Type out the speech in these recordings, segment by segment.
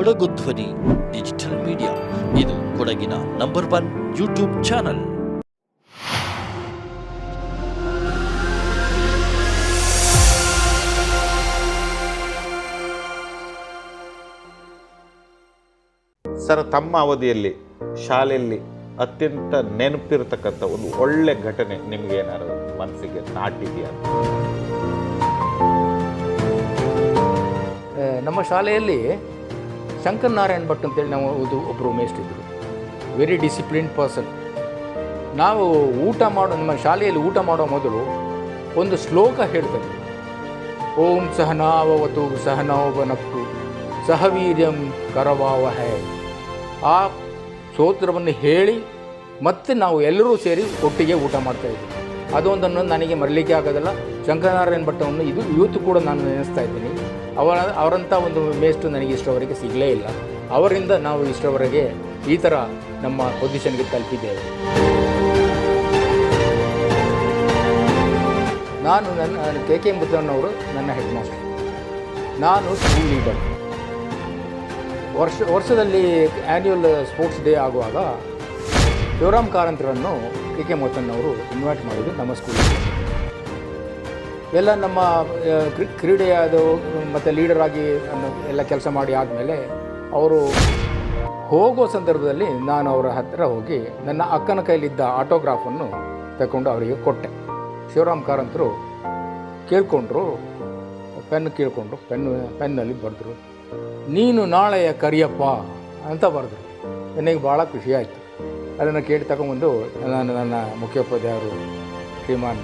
ಕೊಡಗು ಧ್ವನಿ digital media. ಇದು ಕೊಡಗಿನ number one YouTube channel. Sir ತಮ್ಮ ಅವಧಿಯಲ್ಲಿ ಶಾಲೆಯಲ್ಲಿ ಅತ್ಯಂತ ನೆನಪಿರತಕ್ಕಂಥ ಒಂದು ಒಳ್ಳೆ ಘಟನೆ ನಿಮ್ಗೆ ಏನಾದ್ರು ಮನಸ್ಸಿಗೆ ನಾಟಿದೆಯಾ? ನಮ್ಮ ಶಾಲೆಯಲ್ಲಿ ಶಂಕರ್ ನಾರಾಯಣ್ ಭಟ್ ಅಂತೇಳಿ ನಾವು ಇದು ಒಬ್ಬರು ಮೇಷ್ಟಿದ್ರು. ವೆರಿ ಡಿಸಿಪ್ಲಿನ್ಡ್ ಪರ್ಸನ್ ನಾವು ಊಟ ಮಾಡೋ, ನಮ್ಮ ಶಾಲೆಯಲ್ಲಿ ಊಟ ಮಾಡೋ ಮೊದಲು ಒಂದು ಶ್ಲೋಕ ಹೇಳ್ತೇವೆ ಓಂ ಸಹನಾವವತು ಸಹನಾವನಕ್ಕು ಸಹವೀರ್ಯಂ ಕರವಾವಹೆ. ಆ ಸ್ತೋತ್ರವನ್ನು ಹೇಳಿ ಮತ್ತೆ ನಾವು ಎಲ್ಲರೂ ಸೇರಿ ಒಟ್ಟಿಗೆ ಊಟ ಮಾಡ್ತಾ ಇದ್ವಿ. ಅದೊಂದನ್ನು ನನಗೆ ಮರಲಿಕ್ಕೆ ಆಗೋದಿಲ್ಲ. ಶಂಕರನಾರಾಯಣ ಭಟ್ಟವನ್ನು ಇದು, ಇವತ್ತು ಕೂಡ ನಾನು ನೆನೆಸ್ತಾ ಇದ್ದೀನಿ. ಅವರ ಅವರಂಥ ಒಂದು ಮೇಸ್ಟು ನನಗೆ ಇಷ್ಟವರೆಗೆ ಸಿಗಲೇ ಇಲ್ಲ. ಅವರಿಂದ ನಾವು ಇಷ್ಟವರೆಗೆ ಈ ಥರ ನಮ್ಮ ಪೊಸಿಷನ್ಗೆ ತಲುಪಿದ್ದೇವೆ. ನಾನು ನನ್ನ ಕೆ ಕೆ ಮುದ್ದಣ್ಣವರು ನನ್ನ ಹೆಡ್ ಮಾಸ್ಟರ್ ನಾನು ಸ್ಕೂಲ್ ಲೀಡರ್ ವರ್ಷ, ವರ್ಷದಲ್ಲಿ ಆ್ಯನ್ಯುವಲ್ ಸ್ಪೋರ್ಟ್ಸ್ ಡೇ ಆಗುವಾಗ ಶಿವರಾಮ್ ಕಾರಂತರನ್ನು ಕೆ ಕೆ ಮುದ್ದಣ್ಣವರು ಇನ್ವೈಟ್ ಮಾಡಿದ್ದು ನಮ್ಮ ಸ್ಕೂಲಿಗೆ ಎಲ್ಲ ನಮ್ಮ ಕ್ರೀಡೆಯ ಅದು ಮತ್ತು ಲೀಡರ್ ಆಗಿ ಎಲ್ಲ ಕೆಲಸ ಮಾಡಿ ಆದಮೇಲೆ ಅವರು ಹೋಗೋ ಸಂದರ್ಭದಲ್ಲಿ ನಾನು ಅವರ ಹತ್ತಿರ ಹೋಗಿ ನನ್ನ ಅಕ್ಕನ ಕೈಲಿದ್ದ ಆಟೋಗ್ರಾಫನ್ನು ತಗೊಂಡು ಅವರಿಗೆ ಕೊಟ್ಟೆ. ಶಿವರಾಮ್ ಕಾರಂತರು ಕೇಳ್ಕೊಂಡ್ರು, ಪೆನ್ ಕೇಳ್ಕೊಂಡ್ರು, ಪೆನ್, ಪೆನ್ನಲ್ಲಿ ಬರೆದ್ರು, ನೀನು ನಾಳೆಯ ಕರಿಯಪ್ಪ ಅಂತ ಬರೆದ್ರು. ನನಗೆ ಭಾಳ ಖುಷಿಯಾಯಿತು ಅದನ್ನು ಕೇಳಿ ತಗೊಂಬಂದು ನಾನು ನನ್ನ ಮುಖ್ಯೋಪಾಧ್ಯಾಯರು, ಶ್ರೀಮಾನ್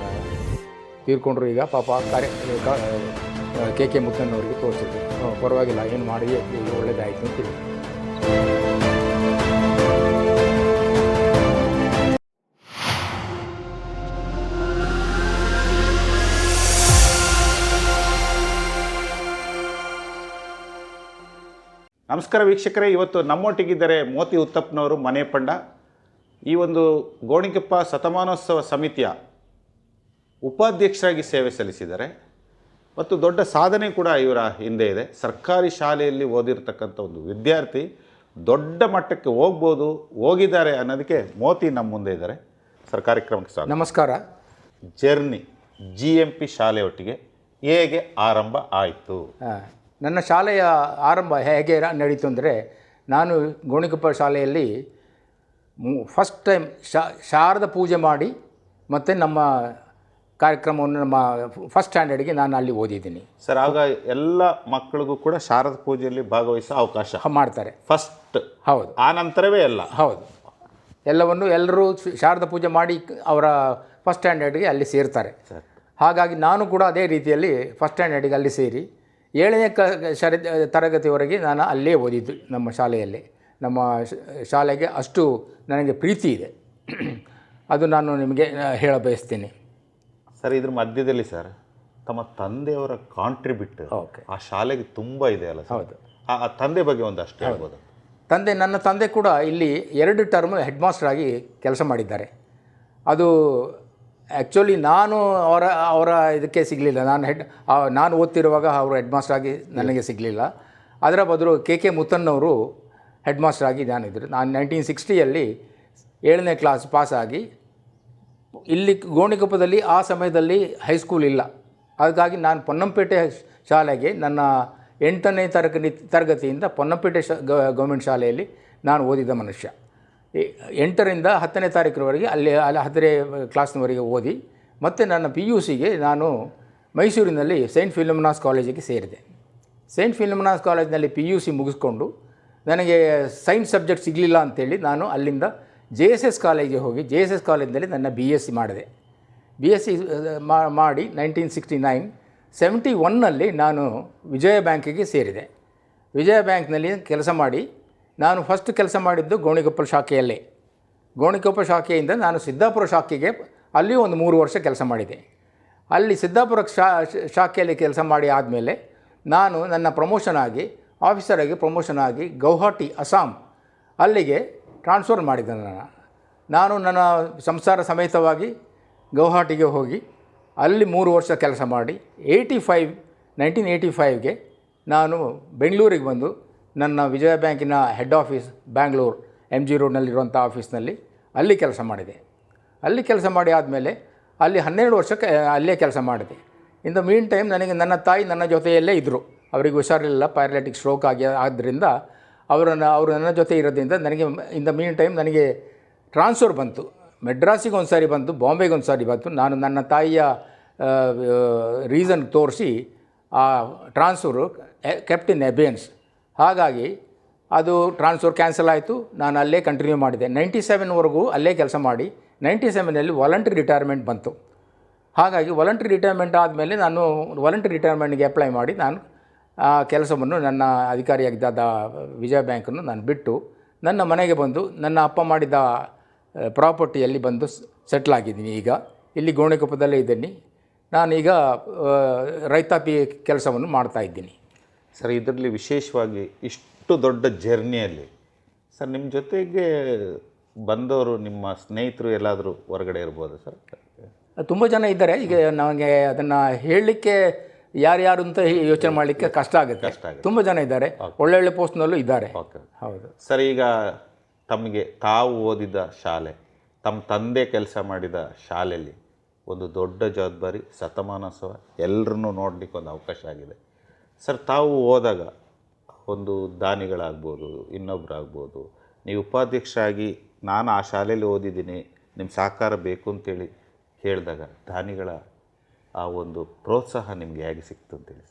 ತೀರ್ಕೊಂಡ್ರು ಈಗ ಪಾಪ ಕಾರ್ಯ ಕೆ ಕೆ ಮುತ್ತಣ್ಣವರಿಗೆ ತೋರಿಸಿದ್ರು. ಪರವಾಗಿಲ್ಲ, ಏನು ಮಾಡಿ ಒಳ್ಳೇದಾಯಿತು ಅಂತ ಹೇಳಿ. ನಮಸ್ಕಾರ ವೀಕ್ಷಕರೇ, ಇವತ್ತು ನಮ್ಮೊಟ್ಟಿಗಿದ್ದರೆ ಮೋತಿ ಉತ್ತಪ್ಪನವರು ಮನೆ ಪಂಡ. ಈ ಒಂದು ಗೋಣಿಕೊಪ್ಪ ಶತಮಾನೋತ್ಸವ ಸಮಿತಿಯ ಉಪಾಧ್ಯಕ್ಷರಾಗಿ ಸೇವೆ ಸಲ್ಲಿಸಿದ್ದಾರೆ. ಮತ್ತು ದೊಡ್ಡ ಸಾಧನೆ ಕೂಡ ಇವರ ಹಿಂದೆ ಇದೆ. ಸರ್ಕಾರಿ ಶಾಲೆಯಲ್ಲಿ ಓದಿರ್ತಕ್ಕಂಥ ಒಂದು ವಿದ್ಯಾರ್ಥಿ ದೊಡ್ಡ ಮಟ್ಟಕ್ಕೆ ಹೋಗ್ಬೋದು ಹೋಗಿದ್ದಾರೆ ಅನ್ನೋದಕ್ಕೆ ಮೋತಿ ನಮ್ಮ ಮುಂದೆ ಇದ್ದಾರೆ. ಸರ್ ಕಾರ್ಯಕ್ರಮಕ್ಕೆ ಸ್ವಾಗತ. ನಮಸ್ಕಾರ. ಜರ್ನಿ ಜಿ ಎಂ ಪಿ ಶಾಲೆಯೊಟ್ಟಿಗೆ ಹೇಗೆ ಆರಂಭ ಆಯಿತು? ನನ್ನ ಶಾಲೆಯ ಆರಂಭ ಹೇಗೆ ನಡೀತು ಅಂದರೆ ನಾನು ಗೋಣಿಕೊಪ್ಪ ಶಾಲೆಯಲ್ಲಿ ಫಸ್ಟ್ ಟೈಮ್ ಶಾರದ ಪೂಜೆ ಮಾಡಿ ಮತ್ತು ನಮ್ಮ ಕಾರ್ಯಕ್ರಮವನ್ನು ನಮ್ಮ ಫಸ್ಟ್ ಸ್ಟ್ಯಾಂಡರ್ಡ್ಗೆ ನಾನು ಅಲ್ಲಿ ಓದಿದ್ದೀನಿ. ಸರ್ ಆಗ ಎಲ್ಲ ಮಕ್ಕಳಿಗೂ ಕೂಡ ಶಾರದ ಪೂಜೆಯಲ್ಲಿ ಭಾಗವಹಿಸೋ ಅವಕಾಶ. ಮಾಡ್ತಾರೆ. ಫಸ್ಟ್. ಹೌದು. ಆ ನಂತರವೇ ಎಲ್ಲ. ಹೌದು. ಎಲ್ಲವನ್ನು ಎಲ್ಲರೂ ಶಾರದ ಪೂಜೆ ಮಾಡಿ ಅವರ ಫಸ್ಟ್ ಸ್ಟ್ಯಾಂಡರ್ಡ್ಗೆ ಅಲ್ಲಿ ಸೇರ್ತಾರೆ. ಹಾಗಾಗಿ ನಾನು ಕೂಡ ಅದೇ ರೀತಿಯಲ್ಲಿ ಫಸ್ಟ್ ಸ್ಟ್ಯಾಂಡರ್ಡಿಗೆ ಅಲ್ಲಿ ಸೇರಿ ಏಳನೇ ಕ ಶರ ತರಗತಿವರೆಗೆ ನಾನು ಅಲ್ಲೇ ಓದಿದ್ದು ನಮ್ಮ ಶಾಲೆಯಲ್ಲಿ. ನಮ್ಮ ಶಾಲೆಗೆ ಅಷ್ಟು ನನಗೆ ಪ್ರೀತಿ ಇದೆ. ಅದು ನಾನು ನಿಮಗೆ ಹೇಳ ಬಯಸ್ತೀನಿ. ಸರ್ ಇದ್ರ ಮಧ್ಯದಲ್ಲಿ ಸರ್ ತಮ್ಮ ತಂದೆಯವರ ಕಾಂಟ್ರಿಬ್ಯೂಟ್ ಆ ಶಾಲೆಗೆ ತುಂಬ ಇದೆ ಅಲ್ಲ ಹೌದು. ಆ ಆ ತಂದೆ ಬಗ್ಗೆ ಒಂದಷ್ಟು ಹೇಳ್ಬೋದು? ತಂದೆ ನನ್ನ ತಂದೆ ಕೂಡ ಇಲ್ಲಿ ಎರಡು ಟರ್ಮ್ ಹೆಡ್ ಮಾಸ್ಟರ್ ಆಗಿ ಕೆಲಸ ಮಾಡಿದ್ದಾರೆ. ಅದು ಆ್ಯಕ್ಚುಲಿ ನಾನು ಅವರ ಅವರ ಇದಕ್ಕೆ ಸಿಗಲಿಲ್ಲ. ನಾನು ಹೆಡ್ ನಾನು ಓದ್ತಿರುವಾಗ ಅವರು ಹೆಡ್ ಮಾಸ್ಟರ್ ಆಗಿ ನನಗೆ ಸಿಗಲಿಲ್ಲ. ಅದರ ಬದಲು ಕೆ ಕೆ ಮುತ್ತನ್ನವರು ಹೆಡ್ ಮಾಸ್ಟರ್ ಆಗಿ ನಾನಿದ್ದರು ನಾನು ನೈನ್ಟೀನ್ ಸಿಕ್ಸ್ಟಿಯಲ್ಲಿ ಏಳನೇ ಕ್ಲಾಸ್ ಪಾಸಾಗಿ ಇಲ್ಲಿ ಗೋಣಿಕೊಪ್ಪದಲ್ಲಿ ಆ ಸಮಯದಲ್ಲಿ ಹೈಸ್ಕೂಲ್ ಇಲ್ಲ. ಹಾಗಾಗಿ ನಾನು ಪೊನ್ನಂಪೇಟೆ ಶಾಲೆಗೆ ನನ್ನ ಎಂಟನೇ ತರಗತಿ ತರಗತಿಯಿಂದ ಪೊನ್ನಂಪೇಟೆ ಶ ಗೌರ್ಮೆಂಟ್ ಶಾಲೆಯಲ್ಲಿ ನಾನು ಓದಿದ ಮನುಷ್ಯ. ಎಂಟರಿಂದ ಹತ್ತನೇ ತಾರೀಕಿನವರೆಗೆ ಅಲ್ಲಿ ಅಲ್ಲಿ ಹತ್ತನೇ ಕ್ಲಾಸ್ನವರೆಗೆ ಓದಿ, ಮತ್ತು ನನ್ನ ಪಿ ಯು ಸಿಗೆ ನಾನು ಮೈಸೂರಿನಲ್ಲಿ ಸೈಂಟ್ ಫಿಲಮಿನಾಸ್ ಕಾಲೇಜಿಗೆ ಸೇರಿದೆ. ಸೈಂಟ್ ಫಿಲಮಿನಾಸ್ ಕಾಲೇಜಿನಲ್ಲಿ ಪಿ ಯು ಸಿ ಮುಗಿಸ್ಕೊಂಡು ನನಗೆ ಸೈನ್ಸ್ ಸಬ್ಜೆಕ್ಟ್ ಸಿಗಲಿಲ್ಲ ಅಂತೇಳಿ ನಾನು ಅಲ್ಲಿಂದ ಜೆ ಎಸ್ ಎಸ್ ಕಾಲೇಜಿಗೆ ಹೋಗಿ ಜೆ ಎಸ್ ಎಸ್ ಕಾಲೇಜಿನಲ್ಲಿ ನನ್ನ ಬಿ ಎಸ್ ಸಿ ಮಾಡಿದೆ. ಬಿ ಎಸ್ ಸಿ ಮಾಡಿ ನೈನ್ಟೀನ್ ಸಿಕ್ಸ್ಟಿ ನೈನ್ ಸೆವೆಂಟಿ ಒನ್ನಲ್ಲಿ ನಾನು ವಿಜಯ ಬ್ಯಾಂಕಿಗೆ ಸೇರಿದೆ. ವಿಜಯ ಬ್ಯಾಂಕ್ನಲ್ಲಿ ಕೆಲಸ ಮಾಡಿ, ನಾನು ಫಸ್ಟ್ ಕೆಲಸ ಮಾಡಿದ್ದು ಗೋಣಿಕೊಪ್ಪಲ್ ಶಾಖೆಯಲ್ಲೇ. ಗೋಣಿಕೊಪ್ಪ ಶಾಖೆಯಿಂದ ನಾನು ಸಿದ್ದಾಪುರ ಶಾಖೆಗೆ ಅಲ್ಲಿ ಒಂದು ಮೂರು ವರ್ಷ ಕೆಲಸ ಮಾಡಿದೆ. ಅಲ್ಲಿ ಸಿದ್ದಾಪುರ ಶಾಖೆಯಲ್ಲಿ ಕೆಲಸ ಮಾಡಿ ಆದಮೇಲೆ ನಾನು ನನ್ನ ಪ್ರಮೋಷನ್ ಆಗಿ, ಆಫೀಸರ್ ಆಗಿ ಪ್ರಮೋಷನ್ ಆಗಿ ಗೌಹಾಟಿ, ಅಸ್ಸಾಂ ಅಲ್ಲಿಗೆ ಟ್ರಾನ್ಸ್ಫರ್ ಮಾಡಿದೆ ನಾನು. ನಾನು ನನ್ನ ಸಂಸಾರ ಸಮೇತವಾಗಿ ಗೌಹಾಟಿಗೆ ಹೋಗಿ ಅಲ್ಲಿ ಮೂರು ವರ್ಷ ಕೆಲಸ ಮಾಡಿ ಏಯ್ಟಿ ಫೈವ್, ನೈನ್ಟೀನ್ ಏಯ್ಟಿ ಫೈವ್ಗೆ ನಾನು ಬೆಂಗಳೂರಿಗೆ ಬಂದು ನನ್ನ ವಿಜಯ ಬ್ಯಾಂಕಿನ head office Bangalore M G ರೋಡ್ನಲ್ಲಿರುವಂಥ ಆಫೀಸ್ನಲ್ಲಿ ಅಲ್ಲಿ ಕೆಲಸ ಮಾಡಿದೆ. ಅಲ್ಲಿ ಕೆಲಸ ಮಾಡಿ ಆದಮೇಲೆ ಅಲ್ಲಿ ಹನ್ನೆರಡು ವರ್ಷಕ್ಕೆ ಅಲ್ಲೇ ಕೆಲಸ ಮಾಡಿದೆ. ಇನ್ ದ ಮೀನ್ ಟೈಮ್ ನನಗೆ ನನ್ನ ತಾಯಿ ನನ್ನ ಜೊತೆಯಲ್ಲೇ ಇದ್ದರು ಅವರಿಗೆ ಹುಷಾರಿಲ್ಲ ಪ್ಯಾರಲೆಟಿಕ್ ಸ್ಟ್ರೋಕ್ ಆಗಿ ಆದ್ದರಿಂದ ಅವರನ್ನು, ಅವರು ನನ್ನ ಜೊತೆ ಇರೋದ್ರಿಂದ ನನಗೆ ಇನ್ ದ ಮೀನ್ ಟೈಮ್ ನನಗೆ ಟ್ರಾನ್ಸ್ಫರ್ ಬಂತು. ಮೆಡ್ರಾಸಿಗೆ ಒಂದು ಸಾರಿ ಬಂತು, ಬಾಂಬೆಗೆ ಒಂದು ಸಾರಿ ಬಂತು. ನಾನು ನನ್ನ ತಾಯಿಯ ರೀಸನ್ ತೋರಿಸಿ ಆ ಟ್ರಾನ್ಸ್ಫರು ಕೆಪ್ಟ್ ಇನ್ ಹಾಗಾಗಿ ಅದು ಟ್ರಾನ್ಸ್ಫರ್ ಕ್ಯಾನ್ಸಲ್ ಆಯಿತು. ನಾನು ಅಲ್ಲೇ ಕಂಟಿನ್ಯೂ ಮಾಡಿದೆ. ನೈಂಟಿ ಸೆವೆನ್ವರೆಗೂ ಅಲ್ಲೇ ಕೆಲಸ ಮಾಡಿ ನೈಂಟಿ ಸೆವೆನಲ್ಲಿ ವಾಲಂಟ್ರಿ ರಿಟೈರ್ಮೆಂಟ್ ಬಂತು. ಹಾಗಾಗಿ ವಾಲಂಟ್ರಿ ರಿಟೈರ್ಮೆಂಟ್ ಆದಮೇಲೆ ನಾನು ವಾಲಂಟ್ರಿ ರಿಟೈರ್ಮೆಂಟ್ಗೆ ಅಪ್ಲೈ ಮಾಡಿ ನಾನು ಆ ಕೆಲಸವನ್ನು ನನ್ನ ಅಧಿಕಾರಿಯಾಗಿದ್ದ ವಿಜಯ ಬ್ಯಾಂಕನ್ನು ನಾನು ಬಿಟ್ಟು ನನ್ನ ಮನೆಗೆ ಬಂದು ನನ್ನ ಅಪ್ಪ ಮಾಡಿದ ಪ್ರಾಪರ್ಟಿಯಲ್ಲಿ ಬಂದು ಸೆಟ್ಲ್ ಆಗಿದ್ದೀನಿ ಈಗ. ಇಲ್ಲಿ ಗೋಣಿಕೊಪ್ಪದಲ್ಲೇ ಇದ್ದೀನಿ. ನಾನೀಗ ರೈತಾಪಿ ಕೆಲಸವನ್ನು ಮಾಡ್ತಾ ಇದ್ದೀನಿ. ಸರ್ ಇದರಲ್ಲಿ ವಿಶೇಷವಾಗಿ ಇಷ್ಟು ದೊಡ್ಡ ಜರ್ನಿಯಲ್ಲಿ ಸರ್ ನಿಮ್ಮ ಜೊತೆಗೆ ಬಂದವರು ನಿಮ್ಮ ಸ್ನೇಹಿತರು ಎಲ್ಲಾದರೂ ಹೊರಗಡೆ ಇರ್ಬೋದು ಸರ್? ತುಂಬ ಜನ ಇದ್ದಾರೆ. ಈಗ ನನಗೆ ಅದನ್ನು ಹೇಳಲಿಕ್ಕೆ ಯಾರ್ಯಾರು ಅಂತ ಯೋಚನೆ ಮಾಡಲಿಕ್ಕೆ ಕಷ್ಟ ಆಗುತ್ತೆ. ಕಷ್ಟ ಆಗುತ್ತೆ. ತುಂಬ ಜನ ಇದ್ದಾರೆ. ಒಳ್ಳೊಳ್ಳೆ ಪೋಸ್ಟ್ನಲ್ಲೂ ಇದ್ದಾರೆ. ಓಕೆ ಹೌದು. ಸರ್ ಈಗ ತಮಗೆ ತಾವು ಓದಿದ ಶಾಲೆ ತಮ್ಮ ತಂದೆ ಕೆಲಸ ಮಾಡಿದ ಶಾಲೆಯಲ್ಲಿ ಒಂದು ದೊಡ್ಡ ಜವಾಬ್ದಾರಿ ಶತಮಾನೋತ್ಸವ ಎಲ್ಲರನ್ನೂ ನೋಡಲಿಕ್ಕೆ ಒಂದು ಅವಕಾಶ ಆಗಿದೆ. ಸರ್ ತಾವು ಹೋದಾಗ ಒಂದು ದಾನಿಗಳಾಗ್ಬೋದು ಇನ್ನೊಬ್ಬರಾಗ್ಬೋದು ನೀವು ಉಪಾಧ್ಯಕ್ಷರಾಗಿ ನಾನು ಆ ಶಾಲೆಯಲ್ಲಿ ಓದಿದ್ದೀನಿ ನಿಮ್ಮ ಸಹಕಾರ ಬೇಕು ಅಂತೇಳಿ ಕೇಳಿದಾಗ ದಾನಿಗಳ ಆ ಒಂದು ಪ್ರೋತ್ಸಾಹ ನಿಮಗೆ ಹೇಗೆ ಸಿಕ್ತು ಅಂತೇಳಿ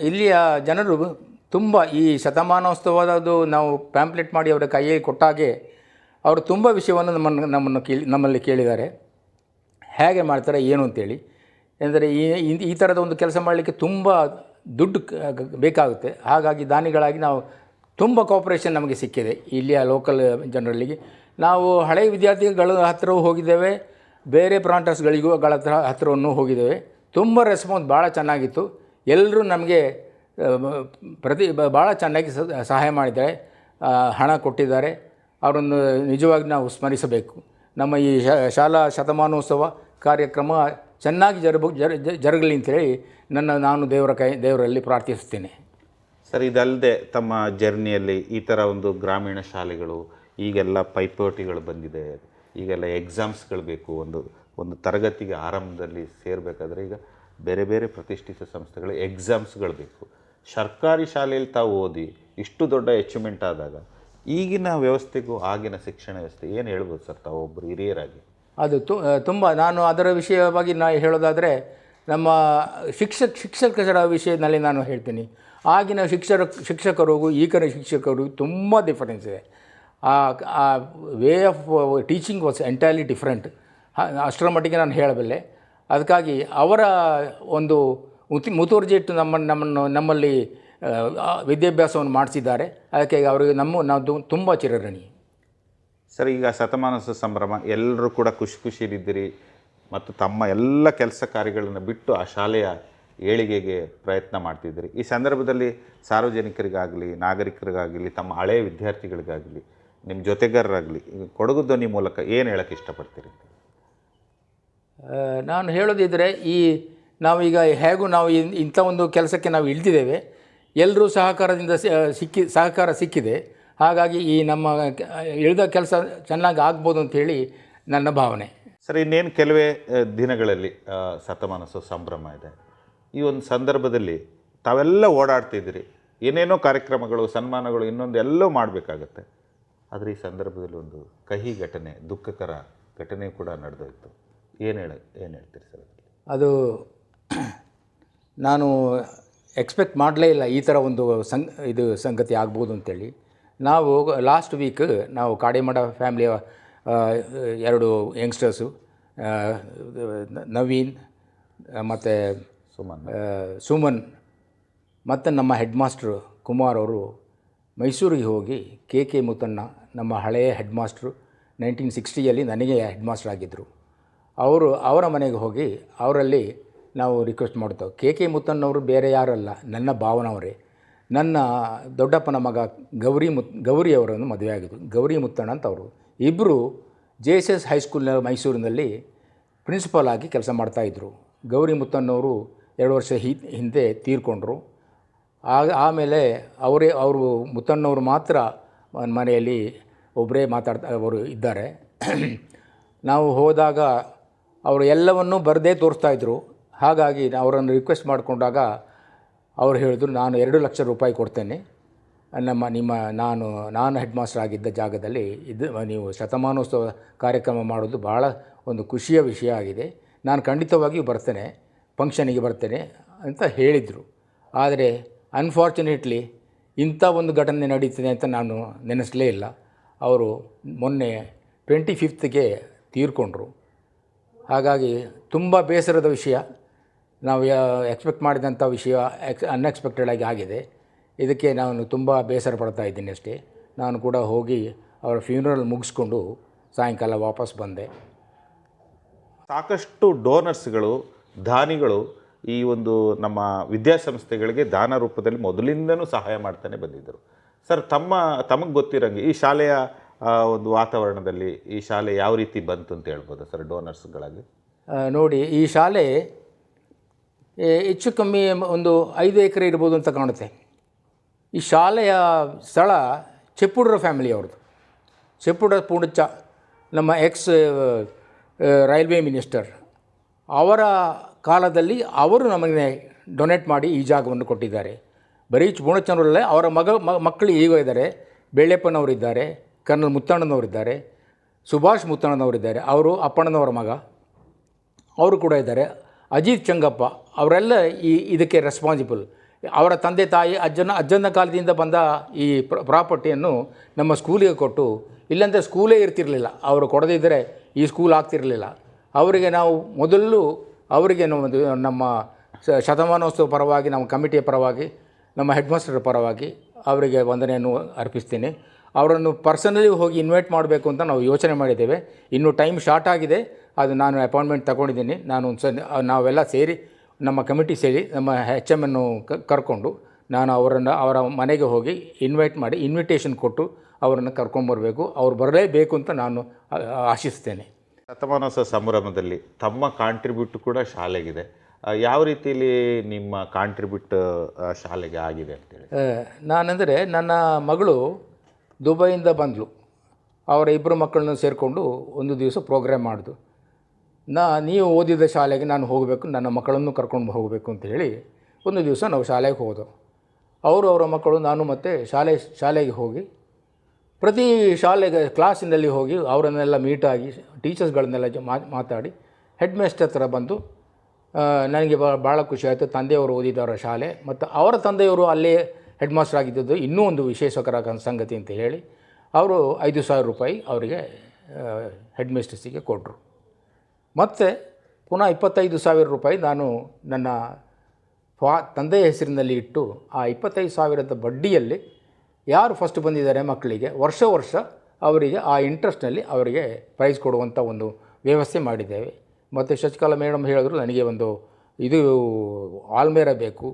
ಇಲ್ಲಿಯ ಜನರು ತುಂಬ ಈ ಶತಮಾನೋತ್ಸವದ್ದು ನಾವು ಪ್ಯಾಂಪ್ಲೆಟ್ ಮಾಡಿ ಅವರ ಕೈಯಲ್ಲಿ ಕೊಟ್ಟಾಗೆ ಅವರು ತುಂಬ ವಿಷಯವನ್ನು ನಮ್ಮನ್ನು ನಮ್ಮನ್ನು ಕೇಳಿ ನಮ್ಮಲ್ಲಿ ಕೇಳಿದ್ದಾರೆ. ಹೇಗೆ ಮಾಡ್ತಾರೆ, ಏನು ಅಂತೇಳಿ. ಎಂದರೆ ಈ- ಈ ಥರದ ಒಂದು ಕೆಲಸ ಮಾಡಲಿಕ್ಕೆ ತುಂಬ ದುಡ್ಡು ಬೇಕಾಗುತ್ತೆ. ಹಾಗಾಗಿ ದಾನಿಗಳಾಗಿ ನಾವು ತುಂಬ ಕೋಪರೇಷನ್ ನಮಗೆ ಸಿಕ್ಕಿದೆ. ಇಲ್ಲಿಯ ಲೋಕಲ್ ಜನರಲ್ಲಿಗೆ. ನಾವು ಹಳೆಯ ವಿದ್ಯಾರ್ಥಿಗಳ ಹತ್ತಿರವೂ ಹೋಗಿದ್ದೇವೆ. ಬೇರೆ ಪ್ರಾಂಟರ್ಸ್ಗಳಿಗೂ ಗಳ ಹತ್ರ ಹತ್ತಿರವನ್ನು ಹೋಗಿದ್ದೇವೆ. ತುಂಬ ರೆಸ್ಪಾನ್ಸ್ ಭಾಳ ಚೆನ್ನಾಗಿತ್ತು. ಎಲ್ಲರೂ ನಮಗೆ ಪ್ರತಿ ಭಾಳ ಚೆನ್ನಾಗಿ ಸಹಾಯ ಮಾಡಿದ್ದಾರೆ. ಹಣ ಕೊಟ್ಟಿದ್ದಾರೆ. ಅವರನ್ನು ನಿಜವಾಗಿ ನಾವು ಸ್ಮರಿಸಬೇಕು. ನಮ್ಮ ಈ ಶಾಲಾ ಶತಮಾನೋತ್ಸವ ಕಾರ್ಯಕ್ರಮ ಚೆನ್ನಾಗಿ ಜರುಗು, ಜರ, ಜ- ಜರುಗಲಿ ಅಂತೇಳಿ ನನ್ನ, ನಾನು ದೇವರ ಕೈ, ದೇವರಲ್ಲಿ ಪ್ರಾರ್ಥಿಸುತ್ತೇನೆ. ಸರ್, ಇದಲ್ಲದೆ ತಮ್ಮ ಜರ್ನಿಯಲ್ಲಿ ಈ ಥರ ಒಂದು ಗ್ರಾಮೀಣ ಶಾಲೆಗಳು, ಈಗೆಲ್ಲ ಪೈಪೋಟಿಗಳು ಬಂದಿದೆ. ಈಗೆಲ್ಲ ಎಕ್ಸಾಮ್ಸ್ಗಳು ಬೇಕು, ಒಂದು ಒಂದು ತರಗತಿಗೆ ಆರಂಭದಲ್ಲಿ ಸೇರಬೇಕಾದ್ರೆ ಈಗ ಬೇರೆ ಬೇರೆ ಪ್ರತಿಷ್ಠಿತ ಸಂಸ್ಥೆಗಳು ಎಕ್ಸಾಮ್ಸ್ಗಳು ಬೇಕು. ಸರ್ಕಾರಿ ಶಾಲೆಯಲ್ಲಿ ತಾವು ಓದಿ ಇಷ್ಟು ದೊಡ್ಡ ಅಚೀವ್ಮೆಂಟ್ ಆದಾಗ ಈಗಿನ ವ್ಯವಸ್ಥೆಗೂ ಆಗಿನ ಶಿಕ್ಷಣ ವ್ಯವಸ್ಥೆ ಏನು ಹೇಳ್ಬೋದು ಸರ್ ತಾವು ಒಬ್ಬರು ಹಿರಿಯರಾಗಿ? ಅದು ತು ತುಂಬ, ನಾನು ಅದರ ವಿಷಯವಾಗಿ ನಾ ಹೇಳೋದಾದರೆ ನಮ್ಮ ಶಿಕ್ಷಕ, ಶಿಕ್ಷಕರ ವಿಷಯದಲ್ಲಿ ನಾನು ಹೇಳ್ತೀನಿ. ಆಗಿನ ಶಿಕ್ಷಕ ಶಿಕ್ಷಕರಿಗೂ ಈಗಿನ ಶಿಕ್ಷಕರು ತುಂಬ ಡಿಫರೆನ್ಸ್ ಇದೆ. ಆ way of teaching was entirely different ಅಷ್ಟರ ಮಟ್ಟಿಗೆ ನಾನು ಹೇಳಬಲ್ಲೆ. ಅದಕ್ಕಾಗಿ ಅವರ ಒಂದು ಮುತಿ, ಮುತುವರ್ಜಿ ಇಟ್ಟು ನಮ್ಮನ್ನು ನಮ್ಮನ್ನು, ನಮ್ಮಲ್ಲಿ ವಿದ್ಯಾಭ್ಯಾಸವನ್ನು ಮಾಡಿಸಿದ್ದಾರೆ. ಅದಕ್ಕೆ ಅವರಿಗೆ ನಮ್ಮ ನಾವು ತುಂಬ ಚಿರಋಣಿ. ಸರ್, ಈಗ ಶತಮಾನಸ ಸಂಭ್ರಮ ಎಲ್ಲರೂ ಕೂಡ ಖುಷಿ ಖುಷಿಯಲ್ಲಿದ್ದೀರಿ ಮತ್ತು ತಮ್ಮ ಎಲ್ಲ ಕೆಲಸ ಕಾರ್ಯಗಳನ್ನು ಬಿಟ್ಟು ಆ ಶಾಲೆಯ ಏಳಿಗೆಗೆ ಪ್ರಯತ್ನ ಮಾಡ್ತಿದ್ದೀರಿ. ಈ ಸಂದರ್ಭದಲ್ಲಿ ಸಾರ್ವಜನಿಕರಿಗಾಗಲಿ, ನಾಗರಿಕರಿಗಾಗಲಿ, ತಮ್ಮ ಹಳೆಯ ವಿದ್ಯಾರ್ಥಿಗಳಿಗಾಗಲಿ ನಿಮ್ಮ ಜೊತೆಗಾರರಾಗಲಿ ಕೊಡಗು ಧ್ವನಿ ಮೂಲಕ ಏನು ಹೇಳಕ್ಕೆ ಇಷ್ಟಪಡ್ತೀರಿ? ನಾನು ಹೇಳೋದಿದ್ದರೆ ಈ ನಾವೀಗ ಹೇಗೂ ನಾವು ಇನ್- ಇಂಥ ಒಂದು ಕೆಲಸಕ್ಕೆ ನಾವು ಇಳ್ದಿದ್ದೇವೆ. ಎಲ್ಲರೂ ಸಹಕಾರದಿಂದ ಸಿಕ್ಕಿ ಸಹಕಾರ ಸಿಕ್ಕಿದೆ. ಹಾಗಾಗಿ ಈ ನಮ್ಮ ಇಳಿದ ಕೆಲಸ ಚೆನ್ನಾಗಿ ಆಗ್ಬೋದು ಅಂಥೇಳಿ ನನ್ನ ಭಾವನೆ. ಸರ್ ಇನ್ನೇನು ಕೆಲವೇ ದಿನಗಳಲ್ಲಿ ಆ, ಸಂಭ್ರಮ ಇದೆ. ಈ ಒಂದು ಸಂದರ್ಭದಲ್ಲಿ ತಾವೆಲ್ಲ ಓಡಾಡ್ತಿದ್ದೀರಿ. ಏನೇನೋ ಕಾರ್ಯಕ್ರಮಗಳು ಸನ್ಮಾನಗಳು ಇನ್ನೊಂದು ಎಲ್ಲೋ ಮಾಡಬೇಕಾಗತ್ತೆ. ಆದರೆ ಈ ಸಂದರ್ಭದಲ್ಲಿ ಒಂದು ಕಹಿ ಘಟನೆ ದುಃಖಕರ ಘಟನೆ ಕೂಡ ನಡೆದೋಯ್ತು. ಏನು ಹೇಳ ಏನು ಹೇಳ್ತೀರಿ ಸರ್ ಅದು ನಾನು ಎಕ್ಸ್ಪೆಕ್ಟ್ ಮಾಡಲೇ ಇಲ್ಲ ಈ ಥರ ಒಂದು ಸಂಗ್ ಇದು ಸಂಗತಿ ಆಗ್ಬೋದು ಅಂತೇಳಿ. ನಾವು ಲಾಸ್ಟ್ ವೀಕ್ ನಾವು ಕಾಡಿಮಠ ಫ್ಯಾಮಿಲಿಯ ಎರಡು ಯಂಗ್ಸ್ಟರ್ಸು ನವೀನ್ ಮತ್ತು ಸುಮನ್. ಸುಮನ್ ಮತ್ತು ನಮ್ಮ ಹೆಡ್ ಮಾಸ್ಟ್ರು ಕುಮಾರ್ ಅವರು ಮೈಸೂರಿಗೆ ಹೋಗಿ ಕೆ ಕೆ ಮುತ್ತಣ್ಣ ನಮ್ಮ ಹಳೆಯ ಹೆಡ್ ಮಾಸ್ಟ್ರು ನೈನ್ಟೀನ್ ಸಿಕ್ಸ್ಟಿಯಲ್ಲಿ ನನಗೆ ಹೆಡ್ ಮಾಸ್ಟರ್ ಆಗಿದ್ದರು ಅವರು ಅವರ ಮನೆಗೆ ಹೋಗಿ ಅವರಲ್ಲಿ ನಾವು ರಿಕ್ವೆಸ್ಟ್ ಮಾಡ್ತೇವೆ. ಕೆ ಕೆ ಮುತ್ತಣ್ಣವರು ಬೇರೆ ಯಾರಲ್ಲ, ನನ್ನ ಭಾವನವರೇ. ನನ್ನ ದೊಡ್ಡಪ್ಪನ ಮಗ ಗೌರಿ ಮುತ್, ಗೌರಿ ಅವರನ್ನು ಮದುವೆ ಆಗಿದ್ದರು ಗೌರಿ ಮುತ್ತಣ್ಣ ಅಂತ ಅವರು. ಇಬ್ಬರು ಜೆ ಎಸ್ ಎಸ್ ಹೈಸ್ಕೂಲ್ನ ಮೈಸೂರಿನಲ್ಲಿ ಪ್ರಿನ್ಸಿಪಾಲ್ ಆಗಿ ಕೆಲಸ ಮಾಡ್ತಾಯಿದ್ರು ಗೌರಿ ಮುತ್ತಣ್ಣವರು ಎರಡು ವರ್ಷ ಹಿಂದೆ ತೀರ್ಕೊಂಡ್ರು. ಆಗ ಆಮೇಲೆ ಅವರೇ, ಅವರು ಮುತ್ತಣ್ಣವರು ಮಾತ್ರ ಮನ್- ಮನೆಯಲ್ಲಿ ಒಬ್ಬರೇ ಮಾತಾಡ್ತಾ, ಅವರು ಇದ್ದಾರೆ. ನಾವು ಹೋದಾಗ ಅವರು ಎಲ್ಲವನ್ನೂ ಬರದೇ ಇದ್ದರು ಹಾಗಾಗಿ ಅವರನ್ನು ರಿಕ್ವೆಸ್ಟ್ ಮಾಡಿಕೊಂಡಾಗ ಅವ್ರು ಹೇಳಿದ್ರು, ನಾನು ಎರಡು ಲಕ್ಷ ರೂಪಾಯಿ ಕೊಡ್ತೇನೆ. ನಮ್ಮ, ನಿಮ್ಮ, ನಾನು ನಾನು ಹೆಡ್ ಮಾಸ್ಟರ್ ಆಗಿದ್ದ ಜಾಗದಲ್ಲಿ ಇದು, ನೀವು ಶತಮಾನೋತ್ಸವ ಕಾರ್ಯಕ್ರಮ ಮಾಡೋದು ಭಾಳ ಒಂದು ಖುಷಿಯ ವಿಷಯ ಆಗಿದೆ. ನಾನು ಖಂಡಿತವಾಗಿಯೂ ಬರ್ತೇನೆ ಫಂಕ್ಷನಿಗೆ ಬರ್ತೇನೆ ಅಂತ ಹೇಳಿದರು. ಆದರೆ ಅನ್ಫಾರ್ಚುನೇಟ್ಲಿ ಇಂಥ ಒಂದು ಘಟನೆ ನಡೀತಿದೆ ಅಂತ ನಾನು ನೆನೆಸಲೇ ಇಲ್ಲ. ಅವರು ಮೊನ್ನೆ ಟ್ವೆಂಟಿ ಫಿಫ್ತ್ಗೆ ತೀರ್ಕೊಂಡ್ರು. ಹಾಗಾಗಿ ತುಂಬ ಬೇಸರದ ವಿಷಯ. ನಾವು ಎಕ್ಸ್ಪೆಕ್ಟ್ ಮಾಡಿದಂಥ ವಿಷಯ ಎಕ್ಸ್ ಅನ್ಎಕ್ಸ್ಪೆಕ್ಟೆಡ್ ಆಗಿ ಆಗಿದೆ. ಇದಕ್ಕೆ ನಾನು ತುಂಬ ಬೇಸರ ಪಡ್ತಾ ಇದ್ದೀನಿ ಅಷ್ಟೇ. ನಾನು ಕೂಡ ಹೋಗಿ ಅವರ ಫ್ಯೂನರಲ್ ಮುಗಿಸ್ಕೊಂಡು ಸಾಯಂಕಾಲ ವಾಪಸ್ ಬಂದೆ. ಸಾಕಷ್ಟು ಡೋನರ್ಸ್ಗಳು ದಾನಿಗಳು ಈ ಒಂದು ನಮ್ಮ ವಿದ್ಯಾಸಂಸ್ಥೆಗಳಿಗೆ ದಾನ ರೂಪದಲ್ಲಿ ಮೊದಲಿಂದನೂ ಸಹಾಯ ಮಾಡ್ತಾನೆ ಬಂದಿದ್ದರು. ಸರ್, ತಮ್ಮ, ತಮಗೆ ಗೊತ್ತಿರೋಂಗೆ ಈ ಶಾಲೆಯ ಒಂದು ವಾತಾವರಣದಲ್ಲಿ ಈ ಶಾಲೆ ಯಾವ ರೀತಿ ಬಂತು ಅಂತ ಹೇಳ್ಬೋದು ಸರ್, ಡೋನರ್ಸ್ಗಳಾಗಿ? ನೋಡಿ, ಈ ಶಾಲೆ ಹೆಚ್ಚು ಕಮ್ಮಿ ಒಂದು ಐದು ಎಕರೆ ಇರ್ಬೋದು ಅಂತ ಕಾಣುತ್ತೆ. ಈ ಶಾಲೆಯ ಸ್ಥಳ ಚೆಪ್ಪುಡ್ರ ಫ್ಯಾಮಿಲಿ ಅವ್ರದ್ದು. ಚೆಪ್ಪುಡ ಪೂಣಚ್ಚ ನಮ್ಮ ಎಕ್ಸ್ ರೈಲ್ವೆ ಮಿನಿಸ್ಟರ್. ಅವರ ಕಾಲದಲ್ಲಿ ಅವರು ನಮಗೆ ಡೊನೇಟ್ ಮಾಡಿ ಈ ಜಾಗವನ್ನು ಕೊಟ್ಟಿದ್ದಾರೆ. ಬರೀ ಪೂಣಚ್ಚನವರಲ್ಲೇ ಅವರ ಮಗ ಮಕ್ಕಳು ಈಗ ಇದ್ದಾರೆ. ಬೆಳ್ಳೆಪ್ಪನವರಿದ್ದಾರೆ ಕರ್ನಲ್ ಮುತ್ತಣ್ಣನವರಿದ್ದಾರೆ, ಸುಭಾಷ್ ಮುತ್ತಣ್ಣನವರಿದ್ದಾರೆ, ಅವರು ಅಪ್ಪಣ್ಣನವರ ಮಗ, ಅವರು ಕೂಡ ಇದ್ದಾರೆ. ಅಜಿತ್ ಚಂಗಪ್ಪ, ಅವರೆಲ್ಲ ಈ ಇದಕ್ಕೆ ರೆಸ್ಪಾನ್ಸಿಬಲ್ ಅವರ ತಂದೆ ತಾಯಿ, ಅಜ್ಜನ ಅಜ್ಜನ ಕಾಲದಿಂದ ಬಂದ ಈ ಪ್ರಾಪರ್ಟಿಯನ್ನು ನಮ್ಮ ಸ್ಕೂಲಿಗೆ ಕೊಟ್ಟು, ಇಲ್ಲಂದರೆ ಸ್ಕೂಲೇ ಇರ್ತಿರಲಿಲ್ಲ. ಅವರು ಕೊಡದಿದ್ದರೆ ಈ ಸ್ಕೂಲ್ ಆಗ್ತಿರಲಿಲ್ಲ. ಅವರಿಗೆ ನಾವು ಮೊದಲು ಅವರಿಗೆ ನಮ್ಮ ಶ- ಶತಮಾನೋತ್ಸವ ಪರವಾಗಿ, ನಮ್ಮ ಕಮಿಟಿಯ ಪರವಾಗಿ, ನಮ್ಮ ಹೆಡ್ ಮಾಸ್ಟರ್ ಪರವಾಗಿ ಅವರಿಗೆ ವಂದನೆಯನ್ನು ಅರ್ಪಿಸ್ತೀನಿ. ಅವರನ್ನು ಪರ್ಸನಲಿ ಹೋಗಿ ಇನ್ವೈಟ್ ಮಾಡಬೇಕು ಅಂತ ನಾವು ಯೋಚನೆ ಮಾಡಿದ್ದೇವೆ. ಇನ್ನು ಟೈಮ್ ಶಾರ್ಟ್ ಆಗಿದೆ. ಅದು ನಾನು ಅಪಾಯಿಂಟ್ಮೆಂಟ್ ತಗೊಂಡಿದ್ದೀನಿ. ನಾನು ಒಂದು ನಾವೆಲ್ಲ ಸೇರಿ, ನಮ್ಮ ಕಮಿಟಿ ಸೇರಿ, ನಮ್ಮ ಹೆಚ್ ಎಂ ಅನ್ನು ಕರ್ಕೊಂಡು ನಾನು ಅವರನ್ನು, ಅವರ ಮನೆಗೆ ಹೋಗಿ ಇನ್ವೈಟ್ ಮಾಡಿ, ಇನ್ವಿಟೇಷನ್ ಕೊಟ್ಟು ಅವರನ್ನು ಕರ್ಕೊಂಬರಬೇಕು. ಅವ್ರು ಬರಲೇಬೇಕು ಅಂತ ನಾನು ಆಶಿಸ್ತೇನೆ. ಶತಮಾನೋತ್ಸವ ಸಂಭ್ರಮದಲ್ಲಿ ತಮ್ಮ ಕಾಂಟ್ರಿಬ್ಯೂಟ್ ಕೂಡ ಶಾಲೆಗಿದೆ. ಯಾವ ರೀತಿಯಲ್ಲಿ ನಿಮ್ಮ ಕಾಂಟ್ರಿಬ್ಯೂಟ್ ಶಾಲೆಗೆ ಆಗಿದೆ ಅಂತೇಳಿ? ನಾನೆಂದರೆ ನನ್ನ ಮಗಳು ದುಬೈಯಿಂದ ಬಂದಳು. ಅವರ ಇಬ್ಬರು ಮಕ್ಕಳನ್ನ ಸೇರಿಕೊಂಡು ಒಂದು ದಿವಸ ಪ್ರೋಗ್ರಾಮ್ ಮಾಡಿದ್ರು ನಾ, ನೀವು ಓದಿದ ಶಾಲೆಗೆ ನಾನು ಹೋಗಬೇಕು, ನನ್ನ ಮಕ್ಕಳನ್ನು ಕರ್ಕೊಂಡು ಹೋಗಬೇಕು ಅಂತ ಹೇಳಿ ಒಂದು ದಿವಸ ನಾವು ಶಾಲೆಗೆ ಹೋದೆವು. ಅವರು ಅವರ ಮಕ್ಕಳು, ನಾನು ಮತ್ತು ಶಾಲೆ, ಶಾಲೆಗೆ ಹೋಗಿ ಪ್ರತಿ ಶಾಲೆಗೆ ಕ್ಲಾಸಿನಲ್ಲಿ ಹೋಗಿ ಅವರನ್ನೆಲ್ಲ ಮೀಟಾಗಿ ಟೀಚರ್ಸ್ಗಳನ್ನೆಲ್ಲ ಜ ಮಾತಾಡಿ ಹೆಡ್ ಮಾಸ್ಟರ್ ಹತ್ರ ಬಂದು ನನಗೆ ಭಾಳ ಖುಷಿ ಆಯಿತು. ತಂದೆಯವರು ಓದಿದವರ ಶಾಲೆ ಮತ್ತು ಅವರ ತಂದೆಯವರು ಅಲ್ಲೇ ಹೆಡ್ ಮಾಸ್ಟರ್ ಆಗಿದ್ದದ್ದು ಇನ್ನೂ ಒಂದು ವಿಶೇಷಕರ ಸಂಗತಿ ಅಂತ ಹೇಳಿ ಅವರು ಐದು ಸಾವಿರ ರೂಪಾಯಿ ಅವರಿಗೆ ಹೆಡ್ ಮಿಸ್ಟ್ರೆಸ್ಸಿಗೆ ಕೊಟ್ಟರು ಮತ್ತು ಪುನಃ ಇಪ್ಪತ್ತೈದು ಸಾವಿರ ರೂಪಾಯಿ ನಾನು ನನ್ನ ಫಾ, ತಂದೆಯ ಹೆಸರಿನಲ್ಲಿ ಇಟ್ಟು ಆ ಇಪ್ಪತ್ತೈದು ಸಾವಿರದ ಬಡ್ಡಿಯಲ್ಲಿ ಯಾರು ಫಸ್ಟ್ ಬಂದಿದ್ದಾರೆ ಮಕ್ಕಳಿಗೆ? ವರ್ಷ ವರ್ಷ ಅವರಿಗೆ ಆ ಇಂಟ್ರೆಸ್ಟ್ನಲ್ಲಿ ಅವರಿಗೆ ಪ್ರೈಸ್ ಕೊಡುವಂಥ ಒಂದು ವ್ಯವಸ್ಥೆ ಮಾಡಿದ್ದೇವೆ. ಮತ್ತು ಶಶಿಕಲಾ ಮೇಡಮ್ ಹೇಳಿದ್ರು, ನನಗೆ ಒಂದು ಇದು ಆಲ್ಮೇರ ಬೇಕು.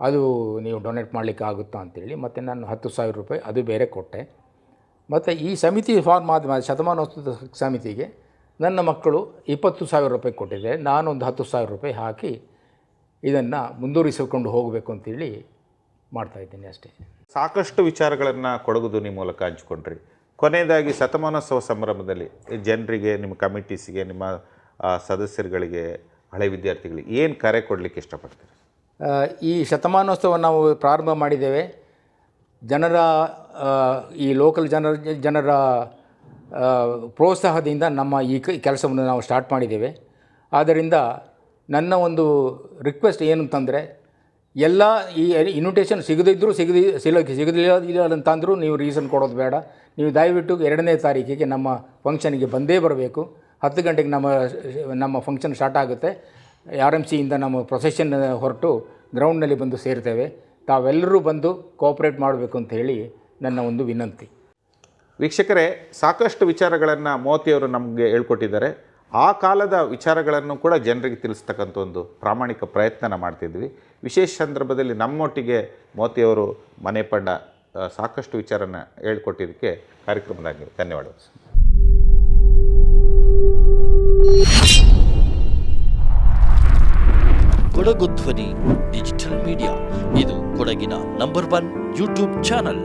ಅದು ನೀವು ಡೊನೇಟ್ ಮಾಡಲಿಕ್ಕೆ ಆಗುತ್ತಾ ಅಂತೇಳಿ. ಮತ್ತು ನಾನು ಹತ್ತು ಸಾವಿರ ರೂಪಾಯಿ ಅದು ಬೇರೆ ಕೊಟ್ಟೆ. ಮತ್ತು ಈ ಸಮಿತಿ ಫಾರ್ಮ್ ಆದ ಶತಮಾನೋತ್ಸವದ ಸಮಿತಿಗೆ ನನ್ನ ಮಕ್ಕಳು ಇಪ್ಪತ್ತು ಸಾವಿರ ರೂಪಾಯಿ ಕೊಟ್ಟಿದ್ದೆ ನಾನೊಂದು ಹತ್ತು ಸಾವಿರ ರೂಪಾಯಿ ಹಾಕಿ ಇದನ್ನು ಮುಂದುವರಿಸಿಕೊಂಡು ಹೋಗಬೇಕು ಅಂತೇಳಿ ಮಾಡ್ತಾಯಿದ್ದೀನಿ ಅಷ್ಟೇ. ಸಾಕಷ್ಟು ವಿಚಾರಗಳನ್ನು ಕೊಡಗು ಧ್ವನಿ ಮೂಲಕ ಹಂಚಿಕೊಂಡ್ರಿ. ಕೊನೆಯದಾಗಿ ಶತಮಾನೋತ್ಸವ ಸಂಭ್ರಮದಲ್ಲಿ ಜನರಿಗೆ ನಿಮ್ಮ ಕಮಿಟೀಸ್ಗೆ ನಿಮ್ಮ ಸದಸ್ಯರುಗಳಿಗೆ ಹಳೆ ವಿದ್ಯಾರ್ಥಿಗಳಿಗೆ ಏನು ಕರೆ ಕೊಡಲಿಕ್ಕೆ ಇಷ್ಟಪಡ್ತೀರಿ? ಈ ಶತಮಾನೋತ್ಸವ ನಾವು ಪ್ರಾರಂಭ ಮಾಡಿದ್ದೇವೆ. ಜನರ ಈ ಲೋಕಲ್ ಜನರ ಜನರ ಪ್ರೋತ್ಸಾಹದಿಂದ ನಮ್ಮ ಈ ಕ- ಕೆಲಸವನ್ನು ನಾವು ಸ್ಟಾರ್ಟ್ ಮಾಡಿದ್ದೇವೆ. ಆದ್ದರಿಂದ ನನ್ನ ಒಂದು ರಿಕ್ವೆಸ್ಟ್ ಏನು ಅಂತಂದರೆ ಎಲ್ಲ ಈ ಇನ್ವಿಟೇಷನ್ ಸಿಗದಿದ್ದರೂ ಸಿಗದಿ, ಸಿಲ ಸಿಗದಿಲ್ಲ ಅಂತಂದರೂ ನೀವು ರೀಸನ್ ಕೊಡೋದು ಬೇಡ. ನೀವು ದಯವಿಟ್ಟು ಎರಡನೇ ತಾರೀಕಿಗೆ ನಮ್ಮ ಫಂಕ್ಷನ್ಗೆ ಬಂದೇ ಬರಬೇಕು. ಹತ್ತು ಗಂಟೆಗೆ ನಮ್ಮ ನಮ್ಮ ಫಂಕ್ಷನ್ ಸ್ಟಾರ್ಟ್ ಆಗುತ್ತೆ. ಆರ್ ಎಂ ಸಿಯಿಂದ ನಮ್ಮ ಪ್ರೊಸೆಷನ್ ಹೊರಟು ಗ್ರೌಂಡ್ನಲ್ಲಿ ಬಂದು ಸೇರ್ತೇವೆ. ತಾವೆಲ್ಲರೂ ಬಂದು ಕೋಆಪ್ರೇಟ್ ಮಾಡಬೇಕು ಅಂತ ಹೇಳಿ ನನ್ನ ಒಂದು ವಿನಂತಿ. ವೀಕ್ಷಕರೇ, ಸಾಕಷ್ಟು ವಿಚಾರಗಳನ್ನು ಮೋತಿಯವರು ನಮಗೆ ಹೇಳ್ಕೊಟ್ಟಿದ್ದಾರೆ. ಆ ಕಾಲದ ವಿಚಾರಗಳನ್ನು ಕೂಡ ಜನರಿಗೆ ತಿಳಿಸ್ತಕ್ಕಂಥ ಒಂದು ಪ್ರಾಮಾಣಿಕ ಪ್ರಯತ್ನನ ಮಾಡ್ತಿದ್ವಿ. ವಿಶೇಷ ಸಂದರ್ಭದಲ್ಲಿ ನಮ್ಮೊಟ್ಟಿಗೆ ಮೋತಿಯವರು ಮನೆ ಪಂಡ ಸಾಕಷ್ಟು ವಿಚಾರನ ಹೇಳ್ಕೊಟ್ಟಿದ್ದಕ್ಕೆ ಕಾರ್ಯಕ್ರಮದಾಗಿ ಧನ್ಯವಾದಗಳು ಕೊಡಗು ಧ್ವನಿ, ಡಿಜಿಟಲ್ ಮೀಡಿಯಾ. ಇದು ಕೊಡಗಿನ ನಂಬರ್ ಒನ್ ಯೂಟ್ಯೂಬ್ ಚಾನಲ್.